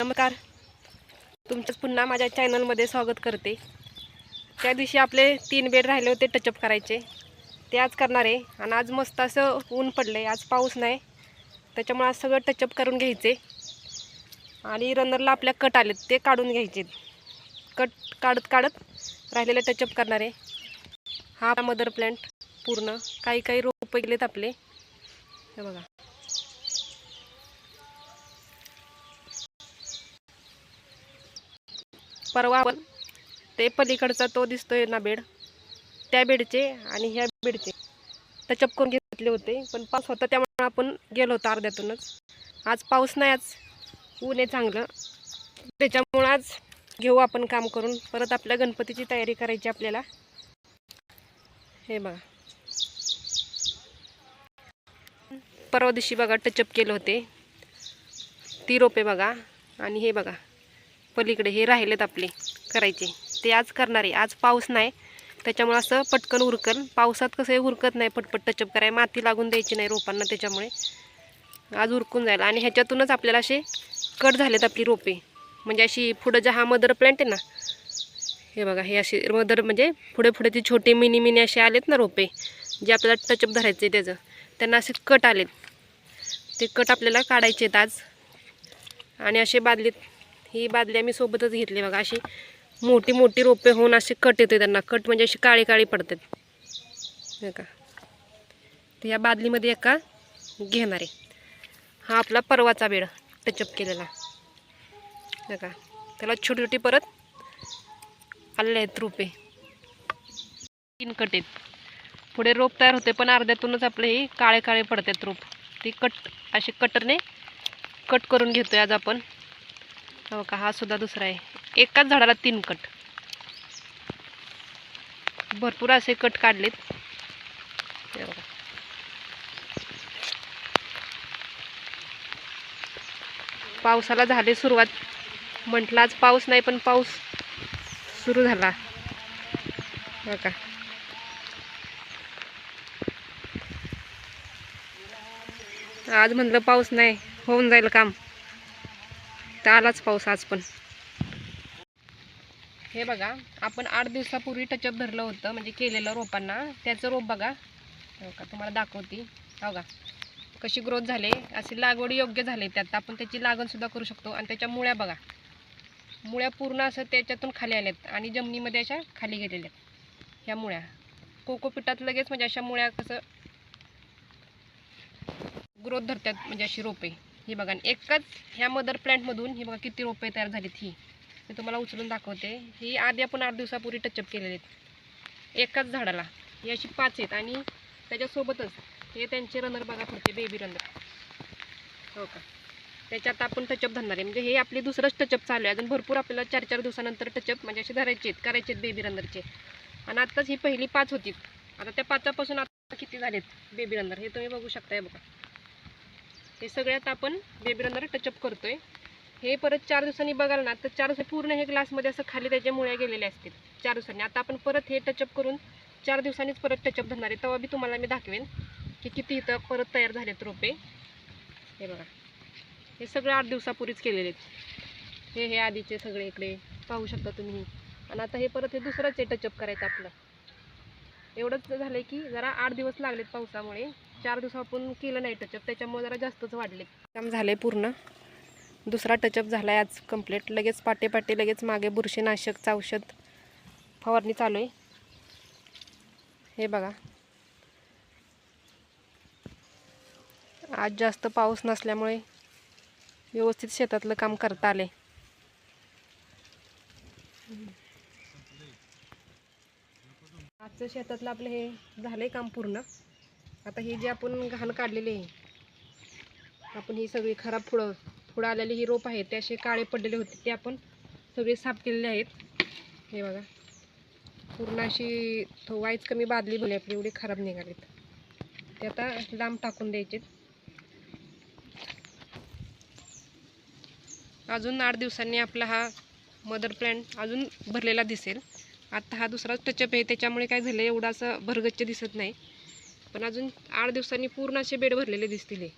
नमस्कार. तुमचं पुन्हा माझ्या चॅनलमध्ये स्वागत करते. त्या दिवशी आपले तीन बेड राहिले होते टचअप करायचे. ते आज करणार आहे. आणि आज मस्त असं ऊन पडलं आहे आज पाऊस नाही. त्याच्यामुळे आज सगळं टचअप करून घ्यायचे. आणि रनरला आपल्या कट आलेत. ते काढून घ्यायचे. कट काढत काढत राहिलेले टचअप करणार आहे. हा मदर प्लॅन्ट पूर्ण. काही काही रोपं गेलेत आपले. हे बघा. परवा आपण ते पलीकडचा तो दिसतोय ना बेड त्या बेडचे आणि ह्या बेडचे. टचअप करून घेतले होते पण पाऊस होता त्यामुळे आपण गेलो होतो अर्ध्यातूनच. आज पाऊस नाही आज ऊन आहे चांगलं. त्याच्यामुळं आज घेऊ आपण काम करून. परत आपल्या गणपतीची तयारी करायची आपल्याला. हे बघा. परवा दिवशी बघा टचअप केले होते. ती रोपे बघा. आणि हे बघा. पलीकडे हे राहिलेत आपले करायचे. ते आज करणार आहे. आज पाऊस नाही. त्याच्यामुळे असं पटकन उरकल पावसात कसं हे उरकत नाही पटपट टचअप कराय माती लागून द्यायची नाही रोपांना त्याच्यामुळे. आज उरकून जाईल आणि ह्याच्यातूनच आपल्याला असे कट झालेत आपली रोपे. म्हणजे अशी पुढं जे हा मदर प्लॅन्ट आहे ना हे बघा हे असे मदर म्हणजे पुढे पुढे ते छोटे मिनी मिनी असे आलेत ना रोपे जे आपल्याला टचअप धरायचे त्याचं. त्यांना असे कट आलेत. ते कट आपल्याला काढायचे आहेत आज. आणि असे बादलीत ही बादली आम्ही सोबतच घेतली बघा. अशी मोठी मोठी रोपे होऊन असे कट येते त्यांना. कट म्हणजे अशी काळी काळी पडतात. हे का? तर या बादलीमध्ये एका घेणार आहे. हा आपला परवाचा बेड टचअप केलेला. हे का? त्याला छोटी छोटी परत आलेले आहेत रोपे. तीन कट आहेत. पुढे रोप तयार होते पण अर्ध्यातूनच आपले हे काळे काळे पडतात रोप. ती कट असे कटरने कट करून घेतोय आज आपण. हो का हा सुद्धा दुसरा आहे. एकाच झाडाला तीन कट. भरपूर असे कट काढलेत. बघा. पावसाला झाले सुरुवात. म्हटलं आज पाऊस नाही पण पाऊस सुरू झाला. बघा. आज म्हटलं पाऊस नाही होऊन जाईल काम. तर आलाच पाऊस आज पण. हे बघा आपण आठ दिवसापूर्वी टचअप धरलं होतं म्हणजे केलेलं रोपांना. त्याचं रोप बघा. हो का तुम्हाला दाखवते. हो का. कशी ग्रोथ झाली अशी लागवड योग्य झाली. त्यात आपण त्याची लागणसुद्धा करू शकतो. आणि त्याच्या मुळ्या बघा. मुळ्या पूर्ण असं त्याच्यातून खाली आल्यात आणि जमिनीमध्ये अशा खाली गेलेल्या आहेत. ह्या मुळ्या. कोकोपिटात लगेच म्हणजे अशा मुळ्या कसं ग्रोथ धरतात म्हणजे अशी रोपे. ही बघा एकच एकाच ह्या मदर प्लॅन्टमधून ही बघा किती रोपे तयार झालीत ही. मी तुम्हाला उचलून दाखवते. ही आधी आपण आठ दिवसापूर्वी टचअप केलेले आहेत. एकाच झाडाला. ही अशी पाच आहेत आणि त्याच्यासोबतच हे त्यांचे रनर बघा पुढचे बेबी रनर हो का? त्याच्यात आपण टचअप धरणार आहे. म्हणजे हे आपली दुसरंच टचअप चालू आहे. अजून भरपूर आपल्याला चार चार दिवसानंतर टचअप म्हणजे असे धरायचे आहेत करायचे आहेत बेबी रनरचे आणि आत्ताच ही पहिली पाच होती. आता त्या पाचापासून आता किती झालेत बेबी रनर हे तुम्ही बघू शकताय बघा. हे सगळ्यात आपण बेबी रनर टचअप करतोय. हे परत चार दिवसांनी बघाल ना तर चार दिवस पूर्ण हे ग्लासमध्ये असं खाली त्याच्या मुळ्या गेलेल्या असतील. चार दिवसांनी. आता आपण परत हे टचअप करून चार दिवसांनीच परत टचअप धरणार आहे. तेव्हा बी तुम्हाला मी दाखवेन की किती इथं परत तयार झालेत रोपे. हे बघा. हे सगळं आठ दिवसापूर्वीच केलेले आहेत. हे हे आधीचे सगळे इकडे पाहू शकता तुम्ही. आणि आता हे परत हे दुसरंच आहे टचअप करायचं आपलं. एवढंच झालं की जरा आठ दिवस लागलेत पावसामुळे. चार दिवस आपण केलं नाही टचअप त्याच्यामुळे जरा जास्तच वाढले. काम झालं आहे पूर्ण. दुसरा टचअप झाला आहे आज कंप्लीट लगेच पाटे पाटे लगेच मागे बुरशीनाशकचं औषध फवारणी चालू आहे. हे बघा. आज जास्त पाऊस नसल्यामुळे व्यवस्थित शेतातलं काम करता आले आजचं शेतातलं आपलं हे झालंय काम पूर्ण. आता हे जे आपण घाण काढलेले आहे आपण ही सगळी खराब फुळं फुळं आलेली ही रोप आहेत ते असे काळे पडलेले होते ते आपण सगळे साफ केलेले आहेत. हे बघा. पूर्ण अशी थो वाईच कमी बादली भले आपली एवढी खराब निघालीत. ते आता लांब टाकून द्यायचे. अजून आठ दिवसांनी आपला हा मदर प्लॅन्ट अजून भरलेला दिसेल. आता हा दुसराच टचअप आहे त्याच्यामुळे काय झालं एवढा असं भरगच्च दिसत नाही. पण अजून आठ दिवसांनी पूर्ण असे बेड भरलेले दिसतील हे.